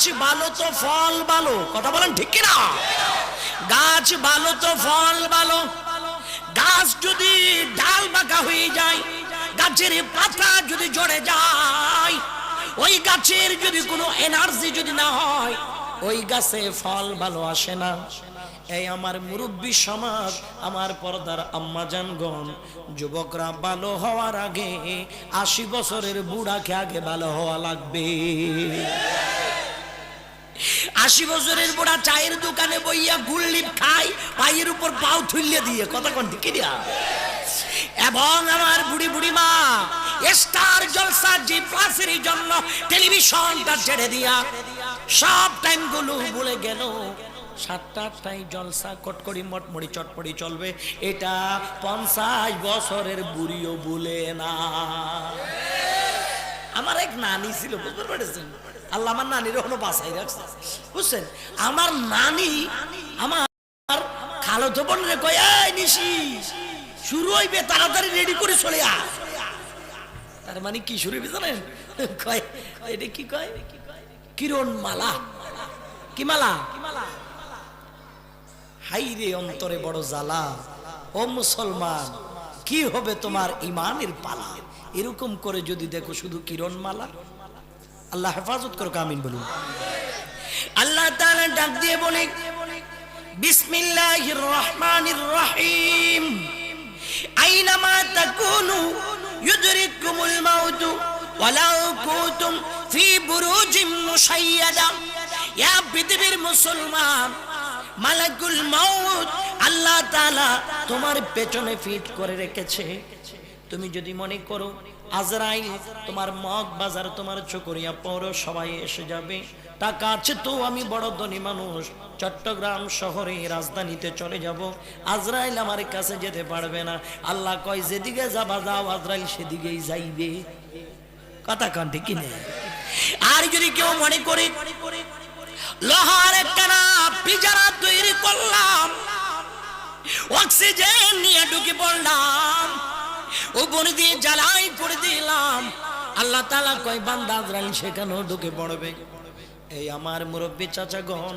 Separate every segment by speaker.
Speaker 1: গাছ ভালো তো ফল ভালো। কথা বলেন ঠিক কিনা? গাছ ভালো তো ফল ভালো। গাছ যদি ডাল বাঁকা হয়ে যায়, গাছের পাতা যদি জড়ে যায়, ওই গাছের যদি কোনো এনার্জি যদি না হয়, ওই গাছে ফল ভালো আসে না। এই আমার মুরব্বী সমাজ, আমার পর্দার আম্মা জানগণ, যুবকরা ভালো হওয়ার আগে আশি বছরের বুড়াকে আগে ভালো হওয়া লাগবে। আশি বছরের বুড়া চায়ের দোকানে বইয়া গুল্লিপ খাই পায়ের উপর পাও থুইলে দিয়ে। কথা কোন ঠিক এবং আমার বুড়ি বুড়ি মা স্টার জলসা জি প্লাসের জন্য টেলিভিশনটা ছেড়ে দিয়া সব টাইমগুলো ভুলে গেল। সাতটা আটটায় জলসা কটকরি মটমড়ি চটপড়ি চলবে, এটা পঞ্চাশ বছরের বুড়িও বলে না। আমার এক নানি ছিল, বুঝতে পেরেছেন? আল্লাহ আমার নানির এখনও বাসাই রাখছে। বুঝছেন? আমার নানি, আমার খালতো বোন রে কয় নিশি, শুরু হইবে, তাড়াতাড়ি রেডি করে চলে আ তার মানে কি শুরু হইবে জানেন কি কয়? কিরণ মালা কি মালা হাই রে অন্তরে বড় জ্বালা। ও মুসলমান, কি হবে তোমার ইমানের পালা? এরকম করে যদি দেখো শুধু কিরণ মালা আল্লাহ হেফাজত করো কামিন বলুন। আল্লাহ ডাক দিয়ে বলে, বিসমিল্লাহির রহমানির রহিম। আইনামা তাকুনু ইউদরিকুমুল ওয়ালাউ কুনতুম ফি বুরুজিম ইয়া পৃথিবীর মুসলমান, মালাকুল মাউত, আল্লাহ তাআলা তোমার পেছনে ফিট করে রেখেছে। তুমি যদি মনে করো আজরাইল, তোমার মগ বাজার তোমার চকরিয়া পৌর সবাই এসে যাবে। টাকা আছে তো, আমি বড় ধনী মানুষ। চট্টগ্রাম শহরে রাজধানীতে চলে যাব। আজরাইল আমার কাছে যেতে পারবে না। আল্লাহ কয়, যেদিকে যাবা যাও, আজরাইল সেদিকেই যাইবে। কথা কান, ঠিক কিনে? আর যদি কেউ মনে করে, লোহার একখানা পিজারা তৈরি করলাম, অক্সিজেন নিয়ে ঢুকে পড়লাম। উপর দিয়ে জ্বালাই করে দিলাম। আল্লাহ তালা কয়, বান্দা আজরাইল সেখানেও ঢুকে পড়বে। এই আমার মুরব্বী চাচাগণ,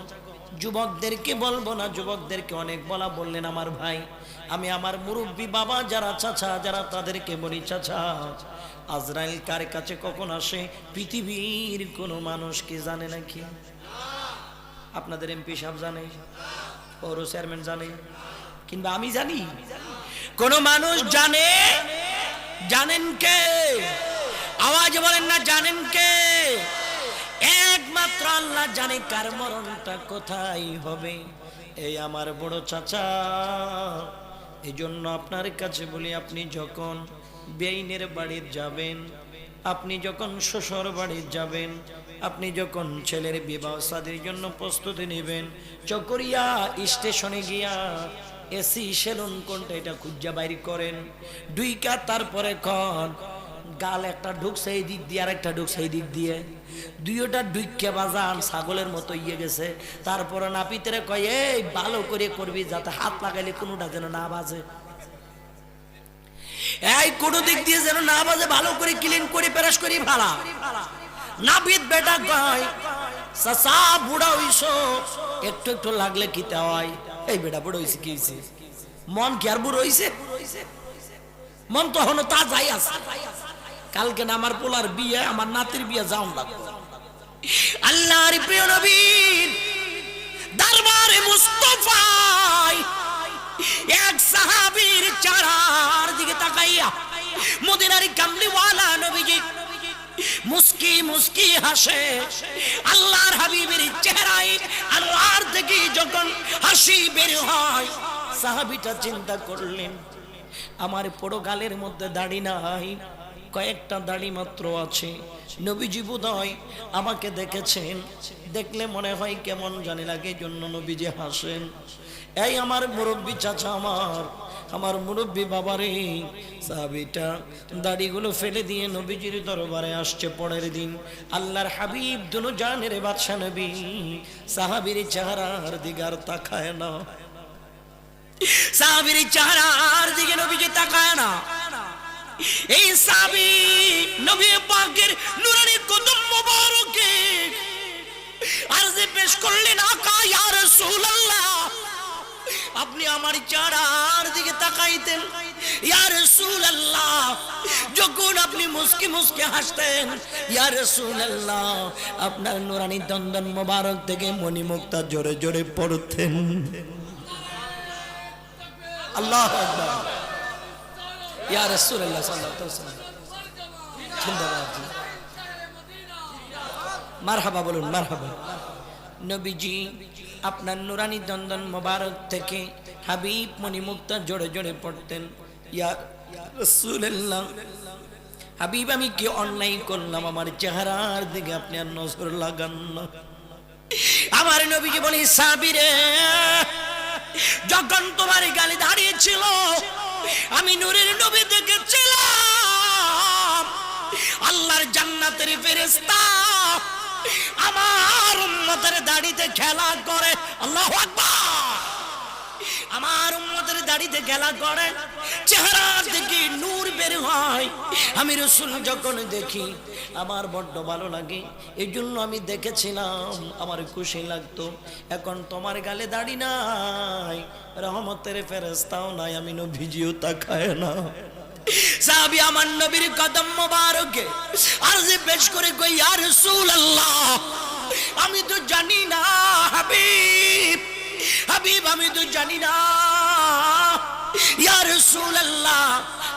Speaker 1: যুবকদেরকে বলব না, যুবকদেরকে অনেক বলা বললেন আমার ভাই। আমি আমার মুরব্বী বাবা, যারা চাচা, যারা তাদেরকে বলি চাচা, আজরাইল কার কাছে কখন আসে, পৃথিবীর কোনো মানুষ কি জানে নাকি? আপনাদের এমপি সাহেব জানে, পৌর চেয়ারম্যান জানে, কিংবা আমি জানি কোন মানুষ জানে? জানেন কে? আওয়াজ বলেন না, জানেন কে? একমাত্র আল্লাহ জানে কার মরণটা কোথায় হবে। এই আমার বড় চাচা এই জন্য আপনার কাছে বলি, আপনি যখন বেইনের বাড়ি যাবেন, আপনি যখন শ্বশুর বাড়ি যাবেন, আপনি যখন ছেলের বিবাহ সাদের জন্য প্রস্তুতি নেবেন, চকরিয়া স্টেশনে গিয়া এসি সেলুন কোনটা এটা খুঁজা বাইর করেন। দুইকা তারপরে কন, গাল একটা ঢুকছে এই দিক দিয়ে আর একটা ঢুকছে এই দিক দিয়ে। দুইটা ডুইকে বাজান, ছাগলের মতো ইয়ে গেছে। তারপরে নাপিতেরে কয়, এই, ভালো করে করবি, যাতে হাত লাগাইলে কোনোটা যেন না বাজে। এই, কোনো দিক দিয়ে যেন না বাজে, ভালো করে ক্লিন করে, পেরাস করি, ভালা। নাপিত বেটা কয় সাসা বুড়া হইছো, একটু একটু লাগলে কি হয় এই বেটা বুড়ো হইছে, কি হইছে? মন কি আর বুড়ো হইছে? মন তো হনো তা যাই আছে। কালকে না আমার পোলার বিয়ে, আমার নাতির বিয়ে যাও লাগবে। আল্লাহর প্রিয় নবীর দরবারে মুস্তফায় এক সাহাবীর চারার দিকে তাকাইয়া, মদিনার কামলিওয়ালা নবীজি মুস্কি হাসে? আল্লাহর হাবিবের চেহারায় আল্লাহর থেকে যখন হাসি বের হয়, সাহাবিটা চিন্তা করলেন, আমার পোড়ো গালের মধ্যে দাড়ি নাই। কয়েকটা দাড়ি মাত্র আছে। নবীজি বোধহয় আমাকে দেখেছেন। দেখলে মনে হয় কেমন জানি লাগে জন্য নবীজি হাসেন। এই আমার মুরব্বী চাচা আমার আমার মুরব্বী বাবারে, সাহাবিটা দাড়িগুলো ফেলে দিয়ে নবীজির দরবারে আসছে পরের দিন। আল্লাহর হাবিব দুনো জানের বাদশা নবী, সাহাবির চেহারার দিগার তাকায় না। সাহাবির চেহারার দিকে নবীজি তাকায় না। এই সাবি নবী পাকের নুরানি কদম মোবারকে আরজি পেশ করলেন আকা, ইয়া রাসূলুল্লাহ। আপনি আমার চারার দিকে তাকাইতেন। ইয়া রাসূলুল্লাহ, যখন আপনি মুস্কি মুস্কি হাসতেন, ইয়া রাসূলুল্লাহ, আপনার নুরানি দন্দন মোবারক থেকে মণিমুক্তা জোরে জোরে পড়তেন। আল্লাহ আকবার। ইয়া ওয়াসাল্লাম ধন্যবাদ জি। মারহাবা বলুন মারহাবা নবীজি, আপনার নুরানি দন্দন মোবারক থেকে হাবিব মণিমুক্তা জোরে জোরে পড়তেন। ইয়া রাসূলুল্লাহ, হাবিব আমি কি অন্যায় করলাম? আমার চেহারার দিকে আপনি আর নজর লাগান না। আমার নবীজি বলি, সাবিরে, যখন তোমার গালে দাঁড়িয়েছিল আমি নূরের নবী দেখেছিলাম। আল্লাহর জান্নাতের ফেরেস্তা আমার উম্মতের দাড়িতে খেলা করে। আল্লাহ আকবার। আমার উম্মতের দাড়িতে খেলা করে। চেহারা থেকে নূর বের হয়। আমি রসুল যখন দেখি, আমার বড্ড ভালো লাগে। এই জন্য আমি দেখেছিলাম, আমার খুশি লাগতো। এখন তোমার গালে দাড়ি নাই, রহমতের ফেরেস্তাও নাই, আমি নভিজিও তাকায় না। সাহাবি আমার নবীর কদম মোবারকে আরজি পেশ করে কই, ইয়া রাসূলুল্লাহ, আমি তো জানি না হাবিব হাবিব, আমি তো জানি না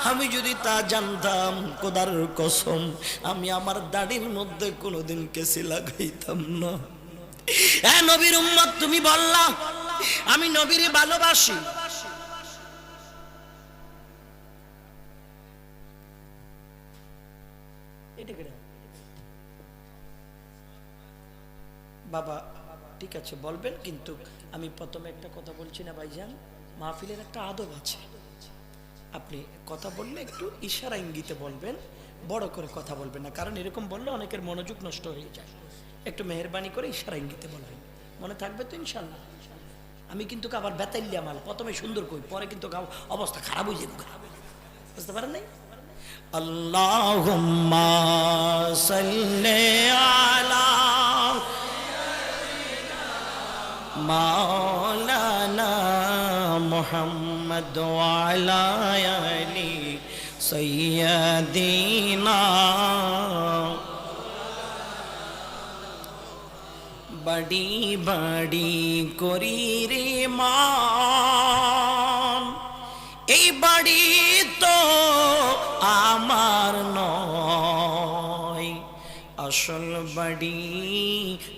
Speaker 1: আমি যদি তা জানতাম কোদার কসম, আমি আমার দাড়ির মধ্যে কোনোদিন কেসি লাগাইতাম না। নবীর উম্মত, তুমি আমি নবীর ভালোবাসি। বাবা, ঠিক আছে, বলবেন, কিন্তু আমি প্রথমে একটা কথা বলছি না, ভাইজান। মাহফিলের একটা আদব আছে। আপনি কথা বললে একটু ইশারা ইঙ্গিতে বলবেন, বড় করে কথা বলবেন না। কারণ এরকম বললে অনেকের মনোযোগ নষ্ট হয়ে যায়। একটু মেহরবানি করে ইশারা ইঙ্গিতে বলবেন। মনে থাকবে তো ইনশাল্লাহ আমি কিন্তু আবার বেতাইল্লা মাল, প্রথমে সুন্দর কই, পরে কিন্তু অবস্থা খারাপ হয়ে যাবে। বুঝতে পারেন নাই? সাল্লি আলা মাওলানা মুহাম্মদ ওয়ালা আলি সাইয়্যিদিনা বড়ি বড়ি করি রে মান আসল বাড়ি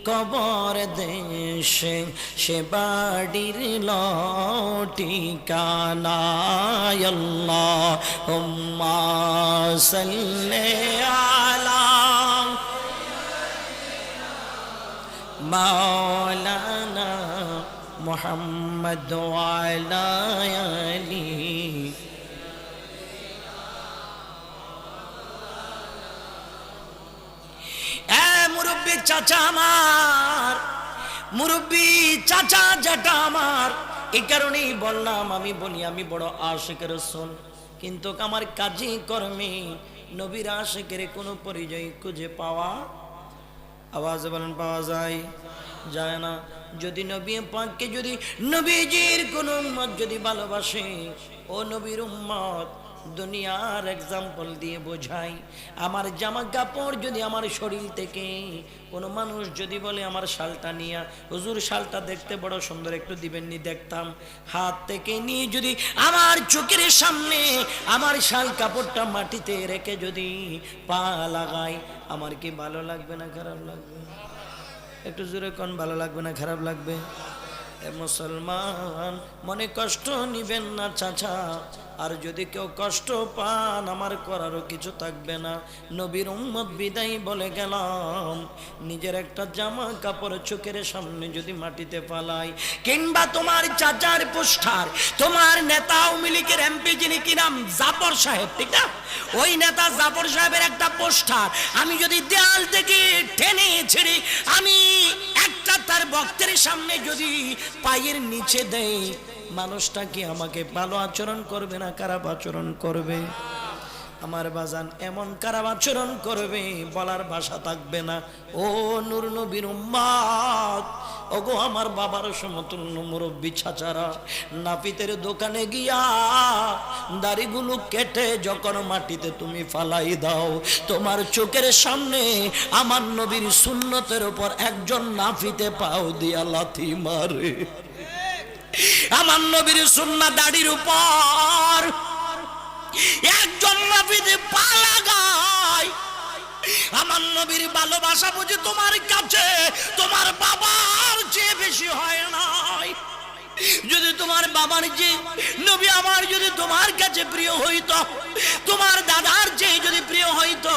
Speaker 1: কবর দেশে সে বাড়ির লটিকানায় আল্লাহ হুম্মা সাল্লি আলা মাওলানা মোহাম্মদ এ মুরব্বী চাচা আমার। মুরব্বী চাচা যেটা আমার। এই কারণেই বললাম, আমি বলি, আমি বড় আশেকের রসুল। কিন্তু আমার কাজে কর্মে নবীর আশেকের কোনো পরিচয় খুঁজে পাওয়া আওয়াজ বলেন, পাওয়া যায়? যায় না। যদি নবী পাককে, যদি নবীজির কোন উম্মত যদি ভালোবাসে, ও নবীর উম্মত দুনিয়ার এক্সাম্পল দিয়ে বোঝাই। আমার জামা কাপড় যদি আমার শরীর থেকে, কোনো মানুষ যদি বলে আমার শালটা নিয়ে, হুজুর শালটা দেখতে বড় সুন্দর, একটু দিবেননি দেখতাম। হাত থেকে নিয়ে যদি আমার চোখের সামনে আমার শাল কাপড়টা মাটিতে রেখে যদি পা লাগাই, আমার কি ভালো লাগবে না খারাপ লাগবে? একটু জোরে কোন, ভালো লাগবে না, খারাপ লাগবে? মুসলমান, মনে কষ্ট নিবেন না চাচা। আর যদি কেউ কষ্ট পান, আমার করারও কিছু থাকবে না। নবীর উম্মত বিদায় বলে গেলাম, নিজের একটা জামা কাপড় চোখের সামনে যদি মাটিতে পালাই কিংবা তোমার চাচার পোস্টার, তোমার নেতা আওয়ামী লীগের এমপি যিনি কি নাম? জাফর সাহেব, ঠিক না? ওই নেতা জাফর সাহেবের একটা পোস্টার, আমি যদি দেয়াল থেকে টেনে ছেড়ে, আমি একটা তার ভক্তের সামনে যদি পায়ের নিচে দেয়, মানুষটা কি আমাকে ভালো আচরণ করবে না খারাপ আচরণ করবে? আমার বাজান এমন খারাপ আচরণ করবে, বলার ভাষা থাকবে না। ও নূর নবীর ওগো আমার বাবার সমতুল্য মুরব্বী ছাচারা নাপিতের দোকানে গিয়া দাড়িগুলো কেটে যখন মাটিতে তুমি ফালাই দাও, তোমার চোখের সামনে আমার নবীর সুন্নতের উপর একজন নাফিতে পাও দিয়া লাথি মারে। আমার নবীর সুন্না দাড়ির উপর একজন নবীর পা লাগায় আমার নবীর ভালোবাসা বুঝি তোমার কাছে? তোমার বাবার যে নবী আমার যদি তোমার কাছে প্রিয় হইতো, তোমার দাদার যে যদি প্রিয় হইতো,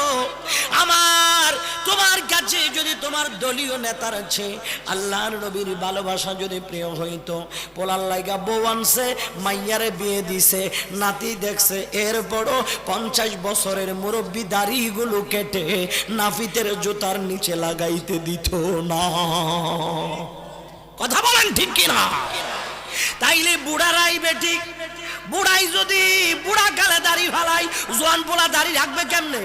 Speaker 1: আমার তোমার কাছে যদি তোমার দলীয় নেতার আছে আল্লাহর নবীর ভালোবাসা যদি প্রিয় হইতো, পোলার লাইগা বউ আনছে, মাইয়ারে বিয়ে দিছে, নাতি দেখছে, এরপরও পঞ্চাশ বছরের মুরব্বী দাড়িগুলো কেটে নাফিতের জুতার নিচে লাগাইতে দিত না। কথা বলেন ঠিক কিনা? তাইলে বুড়ারাই বেঠিক বুড়াই যদি বুড়া কালে দাড়ি ফালাই জোয়ান পোলা দাড়ি রাখবে কেমনে?